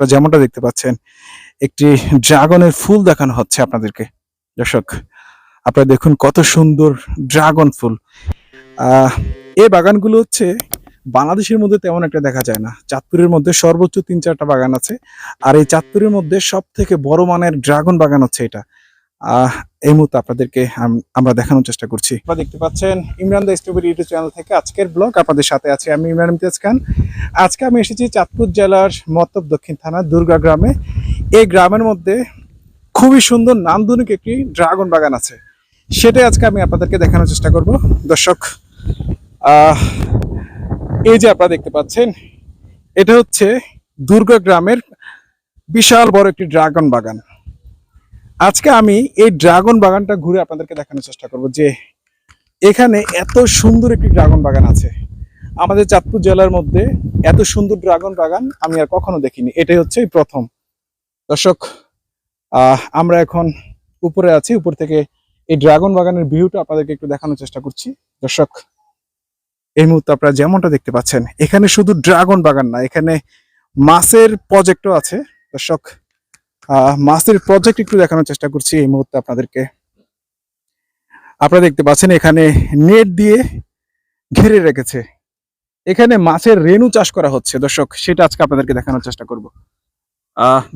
আপনারা যেমনটা দেখতে পাচ্ছেন, একটি ড্রাগনের ফুল দেখানো হচ্ছে আপনাদেরকে। দর্শক, আপনারা দেখুন কত সুন্দর ড্রাগন ফুল। এই বাগানগুলো হচ্ছে বাংলাদেশের মধ্যে তেমন একটা দেখা যায় না। চাঁদপুরের মধ্যে সর্বোচ্চ তিন চারটা বাগান আছে, আর এই চাঁদপুরের মধ্যে সব থেকে বড় মানের ড্রাগন বাগান হচ্ছে এটা। এই মুহূর্তে আপনাদেরকে আম- আমরা দেখানোর চেষ্টা করছি। আপনারা দেখতে পাচ্ছেন ইমরান দা স্ট্রবেরি ইউটিউব চ্যানেল থেকে আজকের ব্লগ। আপনাদের সাথে আছি আমি ইমরান ইমতিয়াজ খান। আজকে আমি এসেছি চাঁদপুর জেলার মতব দক্ষিণ থানা দুর্গা গ্রামে। এই গ্রামের মধ্যে খুবই সুন্দর নান্দনিক একটি ড্রাগন বাগান আছে। সেটাই আজকে আমি আপনাদেরকে দেখানোর চেষ্টা করব। দর্শক এই যে আপনারা দেখতে পাচ্ছেন, এটা হচ্ছে দুর্গা গ্রামের বিশাল বড় একটি ড্রাগন বাগান। আজকে আমি এই ড্রাগন বাগানটা ঘুরে আপনাদেরকে দেখানোর চেষ্টা করব যে এখানে এত সুন্দর একটি ড্রাগন বাগান আছে। আমাদের চাঁদপুর জেলার মধ্যে এত সুন্দর ড্রাগন বাগান আমি আর কখনো দেখিনি। এটাই হচ্ছে প্রথম। দর্শক আমরা এখন উপরে আছি, উপর থেকে এই ড্রাগন বাগানের ভিউটা আপনাদেরকে একটু দেখানোর চেষ্টা করছি। দর্শক, এই মুহূর্তে আপনারা যেমনটা দেখতে পাচ্ছেন, এখানে শুধু ড্রাগন বাগান না, এখানে মাছের প্রজেক্টও আছে। দর্শক মাছের প্রজেক্ট একটু দেখানোর চেষ্টা করছি এই মুহূর্তে আপনাদেরকে। আপনারা দেখতে পাচ্ছেন এখানে নেট দিয়ে ঘিরে রেখেছে। এখানে মাছের রেনু চাষ করা হচ্ছে। দর্শক, সেটা আজকে আপনাদেরকে দেখানোর চেষ্টা করব।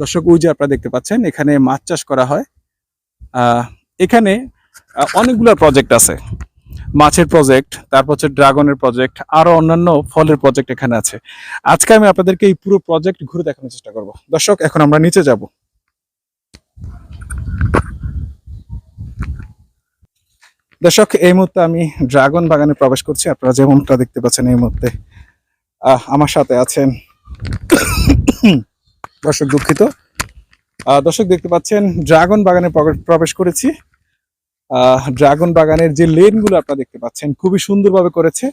দর্শক, ওই যে আপনারা দেখতে পাচ্ছেন, এখানে মাছ চাষ করা হয়। এখানে অনেকগুলো প্রজেক্ট আছে। মাছের প্রজেক্ট তারপর হচ্ছে ড্রাগনের প্রজেক্ট আরও অন্যান্য ফলের প্রজেক্ট এখানে আছে। আজকে আমি আপনাদেরকে এই পুরো প্রজেক্ট ঘুরে দেখানোর চেষ্টা করব। দর্শক, এখন আমরা নিচে যাব। দর্শক এই মুহূর্তে আমি ড্রাগন বাগানে প্রবেশ করছি। আপনারা যেমনটা দেখতে পাচ্ছেন এই মুহূর্তে আমার সাথে আছেন দর্শক দুঃখিত। দর্শক দেখতে পাচ্ছেন ড্রাগন বাগানে প্রবে- প্রবেশ করেছি। ড্রাগন বাগানের যে লেনগুলো আপনারা দেখতে পাচ্ছেন খুবই সুন্দরভাবে করেছে।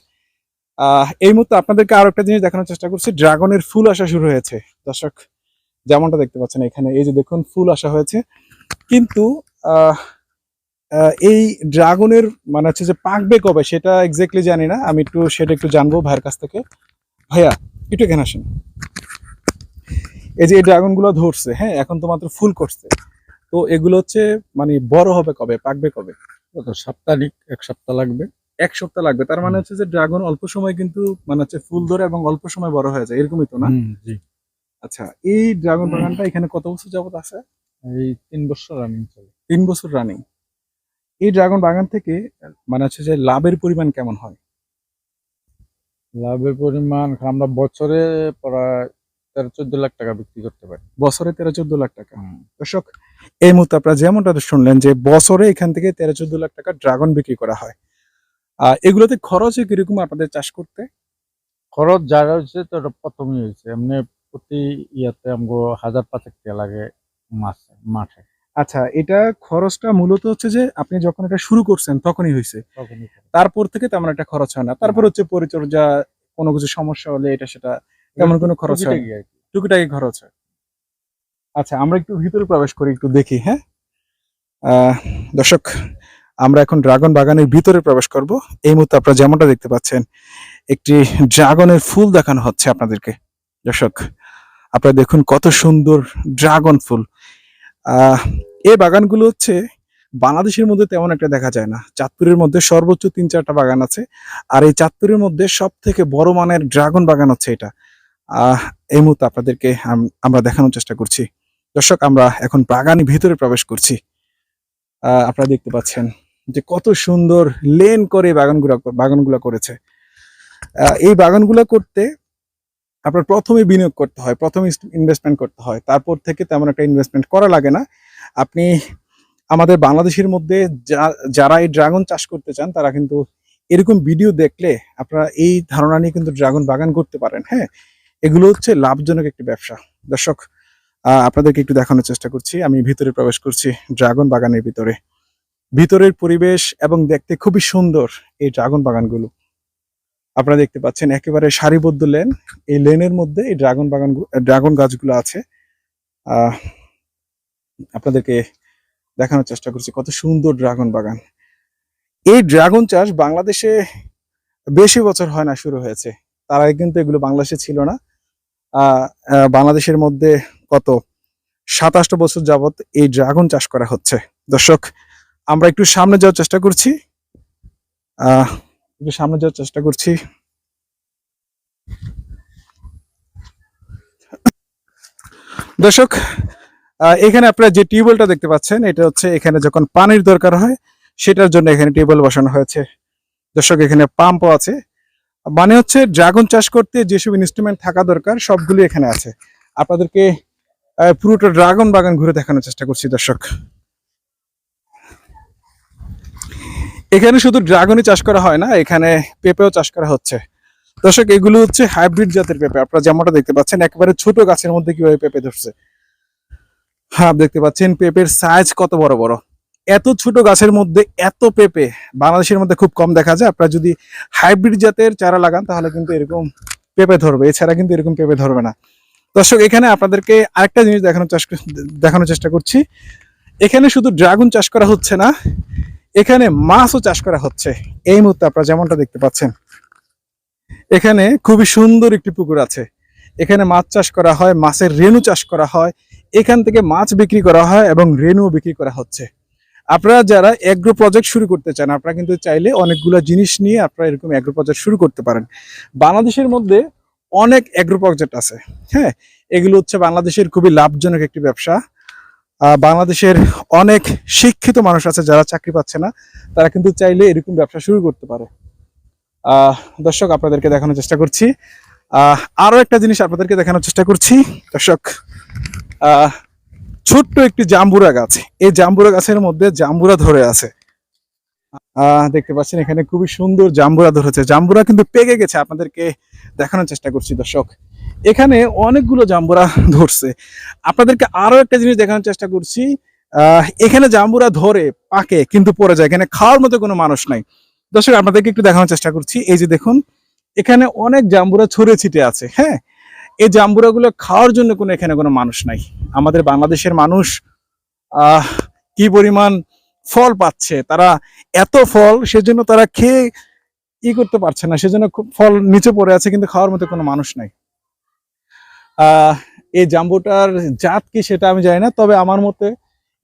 এই মুহূর্তে আপনাদেরকে আরও একটা জিনিস দেখানোর চেষ্টা করছি ড্রাগনের ফুল আসা শুরু হয়েছে। দর্শক যেমনটা দেখতে পাচ্ছেন এখানে এই যে দেখুন ফুল আসা হয়েছে। কিন্তু আহ, এই ড্রাগনের মানে হচ্ছে যে পাকবে কবে সেটা এক্স্যাক্টলি জানি না। আমি একটু সেটা একটু জানব ভাইয়ের কাছ থেকে। ভাইয়া একটু এখানে আসেন। এই যে এই ড্রাগনগুলো ধরছে হ্যাঁ এখন তো মাত্র ফুল করছে। তো এগুলো হচ্ছে মানে বড় হবে কবে পাকবে কবে? কত সাপ্তাহিক এক সপ্তাহ লাগবে। এক সপ্তাহ লাগবে তার মানে হচ্ছে যে ড্রাগন অল্প সময় কিন্তু মানে হচ্ছে ফুল ধরে এবং অল্প সময় বড় হয়ে যায় এরকমই তো না? জি। আচ্ছা এই ড্রাগন বাগানটা এখানে কত বছর যাবত আছে? এই তিন বছর রানিং চলে। তিন বছর রানিং এই ড্রাগন বাগান থেকে মানে হচ্ছে যে লাভের পরিমাণ কেমন হয়? লাভের পরিমাণ আমরা বছরে প্রায় তেরো চোদ্দ লাখ টাকা বিক্রি করতে পারি। বছরে তেরো চোদ্দ লাখ টাকা। দর্শক এই মুহূর্তে আপনারা যেমনটা শুনলেন যে বছরে এখান থেকে তেরো চোদ্দ লাখ টাকা ড্রাগন বিক্রি করা হয়। আহ এগুলোতে খরচ কীরকম আপনাদের চাষ করতে? খরচ যারা হয়েছে তো প্রথমই হয়েছে। এমনি প্রতি ইয়াতে আমগো হাজার পাঁচেক লাগে মাসে মাঠে আচ্ছা এটা খরচটা মূলত হচ্ছে যে আপনি যখন এটা শুরু করছেন তখনই হয়েছে। তারপর থেকে তেমন একটা খরচ হয় না। তারপর হচ্ছে পরিচর্যা কোনো কিছু সমস্যা হলে এটা সেটা তেমন কোনো খরচ হয়। টুকিটাকি খরচ হয়। আচ্ছা আমরা একটু ভিতরে প্রবেশ করি একটু দেখি হ্যাঁ? আহ, দর্শক আমরা এখন ড্রাগন বাগানের ভিতরে প্রবেশ করব। এই মুহূর্তে আপনারা যেমনটা দেখতে পাচ্ছেন একটি ড্রাগনের ফুল দেখানো হচ্ছে আপনাদেরকে। দর্শক আপনারা দেখুন কত সুন্দর ড্রাগন ফুল। এই বাগানগুলো হচ্ছে বাংলাদেশের মধ্যে তেমন একটা দেখা যায় না। চাঁদপুরের মধ্যে সর্বোচ্চ তিন চারটা বাগান আছে। আর এই চাঁদপুরের মধ্যে সব থেকে বড় মানের ড্রাগন বাগান হচ্ছে এটা। এই মুহূর্তে আপনাদেরকে আমরা দেখানোর চেষ্টা করছি। দর্শক, আমরা এখন বাগানের ভিতরে প্রবেশ করছি। আপনারা দেখতে পাচ্ছেন যে কত সুন্দর লেন করে বাগানগুলো বাগানগুলো করেছে। এই বাগানগুলো করতে আপনার প্রথমে বিনিয়োগ করতে হয়, প্রথমে ইনভেস্টমেন্ট করতে হয়। তারপর থেকে তেমন একটা ইনভেস্টমেন্ট করা লাগে না। আপনি আমাদের বাংলাদেশের মধ্যে যারা এই ড্রাগন চাষ করতে চান, তারা কিন্তু এরকম ভিডিও দেখলে আপনারা এই ধারণা নিয়ে কিন্তু ড্রাগন বাগান করতে পারেন হ্যাঁ? এগুলো হচ্ছে লাভজনক একটি ব্যবসা। দর্শক আপনাদেরকে একটু দেখানোর চেষ্টা করছি। আমি ভিতরে প্রবেশ করছি ড্রাগন বাগানের ভিতরে। ভিতরের পরিবেশ এবং দেখতে খুবই সুন্দর এই ড্রাগন বাগানগুলো। আপনারা দেখতে পাচ্ছেন একেবারে সারিবদ্ধ লেন। এই লেনের মধ্যে এই ড্রাগন বাগান ড্রাগন গাছগুলো আছে। আপনাদেরকে দেখানোর চেষ্টা করছি কত সুন্দর ড্রাগন বাগান। এই ড্রাগন চাষ বাংলাদেশে বেশি বছর হয় না, শুরু হয়েছে। তার আগে কিন্তু এগুলো বাংলাদেশে ছিল না। বাংলাদেশের মধ্যে কত? সাতাশটা বছর যাবত এই ড্রাগন চাষ করা হচ্ছে। দর্শক, আমরা একটু সামনে যাওয়ার চেষ্টা করছি। আহ একটু সামনে যাওয়ার চেষ্টা করছি। দর্শক এখানে আপনারা যে টিউবওয়েলটা দেখতে পাচ্ছেন, এটা হচ্ছে এখানে যখন পানির দরকার হয়, সেটার জন্য এখানে টিউবওয়েল বসানো হয়েছে। দর্শক, এখানে পাম্পও আছে। মানে হচ্ছে, ড্রাগন চাষ করতে যেসব ইনস্ট্রুমেন্ট থাকা দরকার, সবগুলো এখানে আছে। আপনাদেরকে পুরোটা ড্রাগন বাগান ঘুরে দেখানোর চেষ্টা করছি, দর্শক। এখানে শুধু ড্রাগনই চাষ করা হয় না, এখানে পেঁপেও চাষ করা হচ্ছে। দর্শক, এগুলো হচ্ছে হাইব্রিড জাতের পেঁপে। আপনারা যেমনটা দেখতে পাচ্ছেন, একেবারে ছোট গাছের মধ্যে কীভাবে পেঁপে ধরছে। হ্যাঁ দেখতে পাচ্ছেন পেঁপের সাইজ কত বড় বড়। এত ছোট গাছের মধ্যে এত পেঁপে বাংলাদেশের মধ্যে খুব কম দেখা যায়। আপনারা যদি হাইব্রিড জাতের চারা লাগান, তাহলে কিন্তু এরকম পেঁপে ধরবে। এছাড়া কিন্তু এরকম পেঁপে ধরবে না। দর্শক, এখানে আপনাদেরকে আরেকটা জিনিস দেখানোর চাষ দেখানোর চেষ্টা করছি। এখানে শুধু ড্রাগন চাষ করা হচ্ছে না এখানে মাছও চাষ করা হচ্ছে। এই মুহূর্তে আপনারা যেমনটা দেখতে পাচ্ছেন, এখানে খুবই সুন্দর একটি পুকুর আছে। এখানে মাছ চাষ করা হয়, মাছের রেণু চাষ করা হয়, এখান থেকে মাছ বিক্রি করা হয় এবং রেণুও বিক্রি করা হচ্ছে। আপনারা যারা অ্যাগ্রো প্রজেক্ট শুরু করতে চান, আপনারা কিন্তু চাইলে অনেকগুলো জিনিস নিয়ে আপনারা এরকম এগ্রো প্রজেক্ট শুরু করতে পারেন। বাংলাদেশের মধ্যে অনেক এগ্রো প্রজেক্ট আছে হ্যাঁ? এগুলো হচ্ছে বাংলাদেশের খুবই লাভজনক একটি ব্যবসা। বাংলাদেশের অনেক শিক্ষিত মানুষ আছে যারা চাকরি পাচ্ছে না তারা কিন্তু চাইলে এরকম ব্যবসা শুরু করতে পারে। দর্শক আপনাদেরকে দেখানোর চেষ্টা করছি। আহ, আরও একটা জিনিস আপনাদেরকে দেখানোর চেষ্টা করছি। দর্শক ছোট্ট একটি জাম্বুরা গাছ। এই জাম্বুরা গাছের মধ্যে জাম্বুরা ধরে আছে। দেখতে পাচ্ছেন এখানে খুবই সুন্দর জাম্বুরা ধরেছে। জাম্বুরা কিন্তু পেকে গেছে আপনাদেরকে দেখানোর চেষ্টা করছি দর্শক। এখানে অনেকগুলো জাম্বুরা ধরছে। আপনাদেরকে আরও একটা জিনিস দেখানোর চেষ্টা করছি। এখানে জাম্বুরা ধরে পাকে কিন্তু পড়ে যায়। এখানে খাওয়ার মতো কোনো মানুষ নাই। দর্শক, আপনাদেরকে একটু দেখানোর চেষ্টা করছি। এই যে দেখুন, এখানে অনেক জাম্বুরা ছড়িয়ে ছিটে আছে হ্যাঁ? এই জাম্বুরাগুলো খাওয়ার জন্য কোনো এখানে কোনো মানুষ নাই। আমাদের বাংলাদেশের মানুষ কি পরিমাণ ফল পাচ্ছে, তারা এত ফল, সেজন্য তারা খেয়ে ই করতে পারছে না। সেজন্য ফল নিচে পড়ে আছে, কিন্তু খাওয়ার মতো কোনো মানুষ নাই। এই জাম্বুটার জাত কি সেটা আমি জানি না, তবে আমার মতে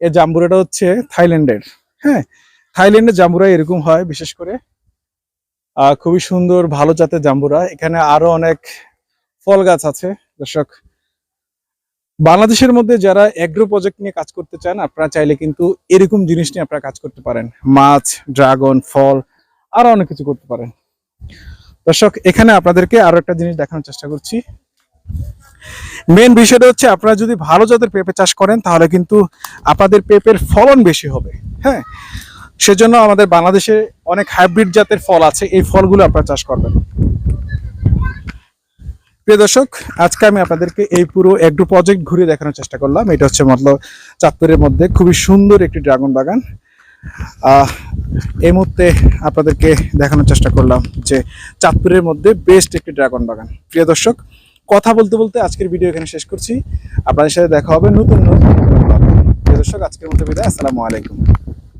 এই জাম্বুরাটা হচ্ছে থাইল্যান্ডের। হ্যাঁ থাইল্যান্ডের জাম্বুরা এরকম হয়, বিশেষ করে খুবই সুন্দর, ভালো জাতের জাম্বুরা। এখানে আরও অনেক ফল গাছ আছে, দর্শক। বাংলাদেশের মধ্যে যারা এগ্রো প্রজেক্ট নিয়ে কাজ করতে চান, আপনারা চাইলে কিন্তু এরকম জিনিস নিয়ে আপনারা কাজ করতে পারেন। মাছ, ড্রাগন, ফল, আরও অনেক কিছু করতে পারেন। দর্শক, এখানে আপনাদেরকে আরও একটা জিনিস দেখানোর চেষ্টা করছি। মেন বিষয়টা হচ্ছে আপনারা যদি ভালো জাতের পেঁপে চাষ করেন, তাহলে কিন্তু আপনাদের পেঁপের ফলন বেশি হবে হ্যাঁ? সেজন্য আমাদের বাংলাদেশে অনেক হাইব্রিড জাতের ফল আছে, এই ফলগুলো আপনারা চাষ করবেন। প্রিয় দর্শক, আজকে আমি আপনাদেরকে এই পুরো এগ্রো প্রজেক্ট ঘুরে দেখানোর চেষ্টা করলাম। এটা হচ্ছে মতলব চাঁদপুরের মধ্যে খুবই সুন্দর একটি ড্রাগন বাগান। এই মুহূর্তে আপনাদেরকে দেখানোর চেষ্টা করলাম যে চাঁদপুরের মধ্যে বেস্ট একটি ড্রাগন বাগান। প্রিয় দর্শক কথা বলতে বলতে আজকের ভিডিও এখানে শেষ করছি। আপনাদের সাথে দেখা হবে নতুন নতুন দর্শক, আজকের মতো বিদায়। আসসালামু আলাইকুম।